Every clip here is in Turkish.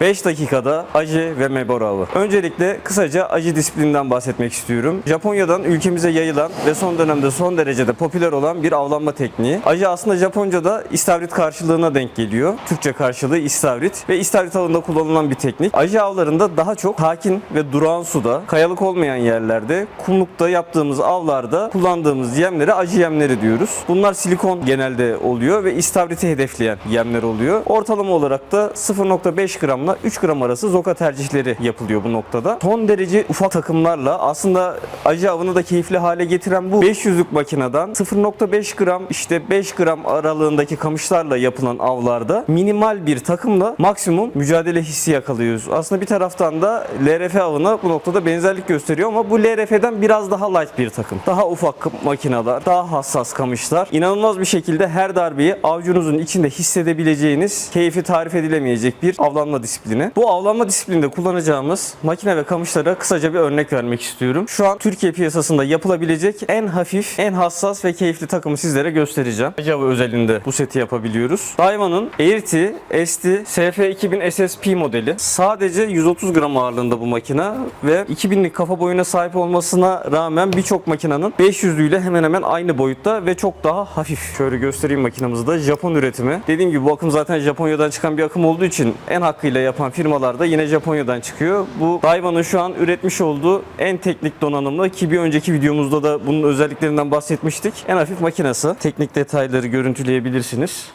5 dakikada acı ve mebor avı. Öncelikle kısaca acı disiplininden bahsetmek istiyorum. Japonya'dan ülkemize yayılan ve son dönemde son derecede popüler olan bir avlanma tekniği. Acı aslında Japonca'da istavrit karşılığına denk geliyor. Türkçe karşılığı istavrit ve istavrit avında kullanılan bir teknik. Acı avlarında daha çok sakin ve durağan suda, kayalık olmayan yerlerde, kumlukta yaptığımız avlarda kullandığımız yemlere acı yemleri diyoruz. Bunlar silikon genelde oluyor ve istavriti hedefleyen yemler oluyor. Ortalama olarak da 0.5 gramla 3 gram arası zoka tercihleri yapılıyor bu noktada. Son derece ufak takımlarla aslında acı avını da keyifli hale getiren bu 500'lük makineden 0.5 gram işte 5 gram aralığındaki kamışlarla yapılan avlarda minimal bir takımla maksimum mücadele hissi yakalıyoruz. Aslında bir taraftan da LRF avına bu noktada benzerlik gösteriyor ama bu LRF'den biraz daha light bir takım. Daha ufak makineler, daha hassas kamışlar. İnanılmaz bir şekilde her darbeyi avcunuzun içinde hissedebileceğiniz, keyfi tarif edilemeyecek bir avlanma disiplini. Bu avlanma disiplininde kullanacağımız makine ve kamışlara kısaca bir örnek vermek istiyorum. Şu an Türkiye piyasasında yapılabilecek en hafif, en hassas ve keyifli takımı sizlere göstereceğim. Java özelinde bu seti yapabiliyoruz. Daiwa'nın Airti ST SF2000 SSP modeli. Sadece 130 gram ağırlığında bu makine ve 2000'lik kafa boyuna sahip olmasına rağmen birçok makinenin 500'lüyle hemen hemen aynı boyutta ve çok daha hafif. Şöyle göstereyim makinamızı da Japon üretimi. Dediğim gibi bu akım zaten Japonya'dan çıkan bir akım olduğu için en hakkıyla yapan firmalar da yine Japonya'dan çıkıyor. Bu Daiwa'nın şu an üretmiş olduğu en teknik donanımlı ki bir önceki videomuzda da bunun özelliklerinden bahsetmiştik. En hafif makinesi. Teknik detayları görüntüleyebilirsiniz.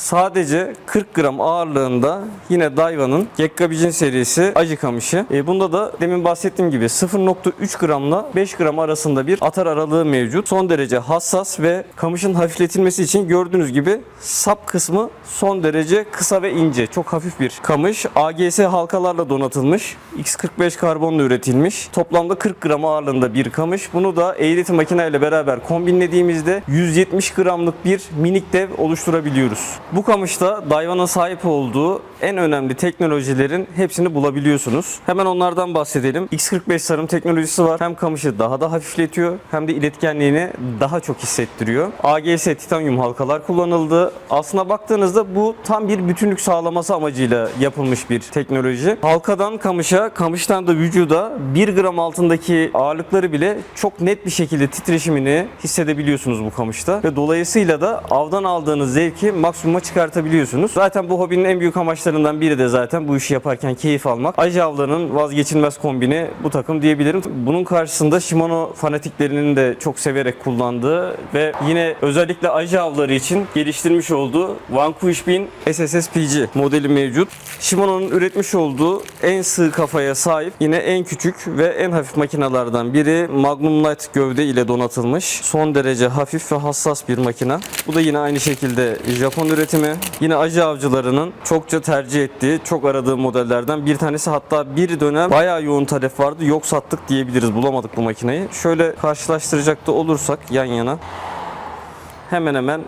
Sadece 40 gram ağırlığında yine Daiwa'nın Gekkabijin serisi acı kamışı. E, bunda da demin bahsettiğim gibi 0.3 gramla 5 gram arasında bir atar aralığı mevcut. Son derece hassas ve kamışın hafifletilmesi için gördüğünüz gibi sap kısmı son derece kısa ve ince. Çok hafif bir kamış. AGS halkalarla donatılmış. X45 karbonla üretilmiş. Toplamda 40 gram ağırlığında bir kamış. Bunu da eğreti makineyle beraber kombinlediğimizde 170 gramlık bir minik dev oluşturabiliyoruz. Bu kamışta Daiwa'nın sahip olduğu en önemli teknolojilerin hepsini bulabiliyorsunuz. Hemen onlardan bahsedelim. X45 sarım teknolojisi var. Hem kamışı daha da hafifletiyor hem de iletkenliğini daha çok hissettiriyor. AGS titanyum halkalar kullanıldı. Aslına baktığınızda bu tam bir bütünlük sağlaması amacıyla yapılmış bir teknoloji. Halkadan kamışa, kamıştan da vücuda 1 gram altındaki ağırlıkları bile çok net bir şekilde titreşimini hissedebiliyorsunuz bu kamışta. Ve dolayısıyla da avdan aldığınız zevki maksimuma çıkartabiliyorsunuz. Zaten bu hobinin en büyük amaçlarından biri de zaten bu işi yaparken keyif almak. Acı avlarının vazgeçilmez kombini bu takım diyebilirim. Bunun karşısında Shimano fanatiklerinin de çok severek kullandığı ve yine özellikle acı avları için geliştirmiş olduğu Vanquish 1000 SSSPG modeli mevcut. Shimano'nun üretmiş olduğu en sığ kafaya sahip yine en küçük ve en hafif makinalardan biri Magnum Light gövde ile donatılmış. Son derece hafif ve hassas bir makina. Bu da yine aynı şekilde Japon üretimi. Yine acı avcılarının çokça tercih ettiği, çok aradığı modellerden bir tanesi. Hatta bir dönem bayağı yoğun talep vardı. Yok sattık diyebiliriz. Bulamadık bu makineyi. Şöyle karşılaştıracak da olursak yan yana hemen hemen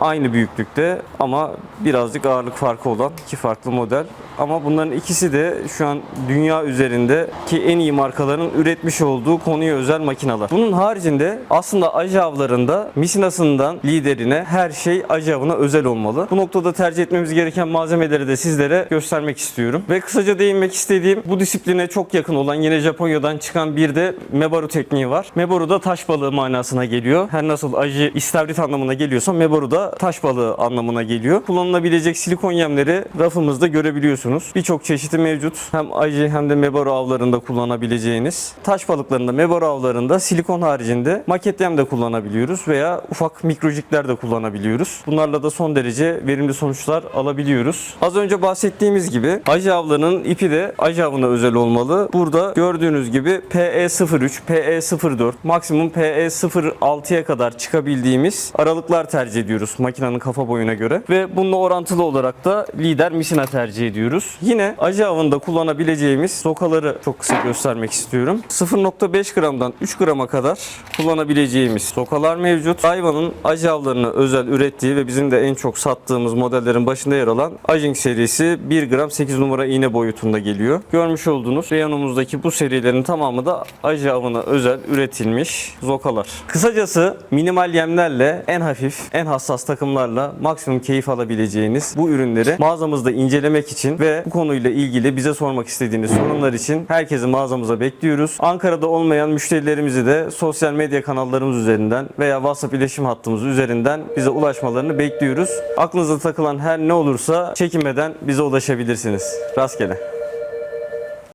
aynı büyüklükte ama birazcık ağırlık farkı olan iki farklı model. Ama bunların ikisi de şu an dünya üzerinde ki en iyi markaların üretmiş olduğu konuya özel makineler. Bunun haricinde aslında acı avlarında misinasından liderine her şey acı avına özel olmalı. Bu noktada tercih etmemiz gereken malzemeleri de sizlere göstermek istiyorum. Ve kısaca değinmek istediğim bu disipline çok yakın olan yine Japonya'dan çıkan bir de Mebaru tekniği var. Mebaru da taş balığı manasına geliyor. Her nasıl acı istavrit anlamına geliyorsa Mebaru da taş balığı anlamına geliyor. Kullanılabilecek silikon yemleri rafımızda görebiliyorsunuz. Birçok çeşidi mevcut. Hem acı hem de Mebaru avlarında kullanabileceğiniz. Taş balıklarında, Mebaru avlarında silikon haricinde maket yem de kullanabiliyoruz veya ufak mikrojikler de kullanabiliyoruz. Bunlarla da son derece verimli sonuçlar alabiliyoruz. Az önce bahsettiğimiz gibi acı avlarının ipi de acı avına özel olmalı. Burada gördüğünüz gibi PE03, PE04, maksimum PE06'ya kadar çıkabildiğimiz aralıklar tercih ediyoruz makinenin kafa boyuna göre. Ve bununla orantılı olarak da lider misina tercih ediyoruz. Yine acı avında kullanabileceğimiz sokaları çok kısa göstermek istiyorum. 0.5 gramdan 3 grama kadar kullanabileceğimiz sokalar mevcut. Daiwa'nın acı avlarına özel ürettiği ve bizim de en çok sattığımız modellerin başında yer alan Ajing serisi 1 gram 8 numara iğne boyutunda geliyor. Görmüş olduğunuz reyonumuzdaki bu serilerin tamamı da acı avına özel üretilmiş zokalar. Kısacası minimal yemlerle en hafif, en hassas takımlarla maksimum keyif alabileceğiniz bu ürünleri mağazamızda incelemek için ve bu konuyla ilgili bize sormak istediğiniz sorunlar için herkesi mağazamıza bekliyoruz. Ankara'da olmayan müşterilerimizi de sosyal medya kanallarımız üzerinden veya WhatsApp iletişim hattımız üzerinden bize ulaşmalarını bekliyoruz. Aklınıza takılan her ne olursa çekinmeden bize ulaşabilirsiniz. Rastgele.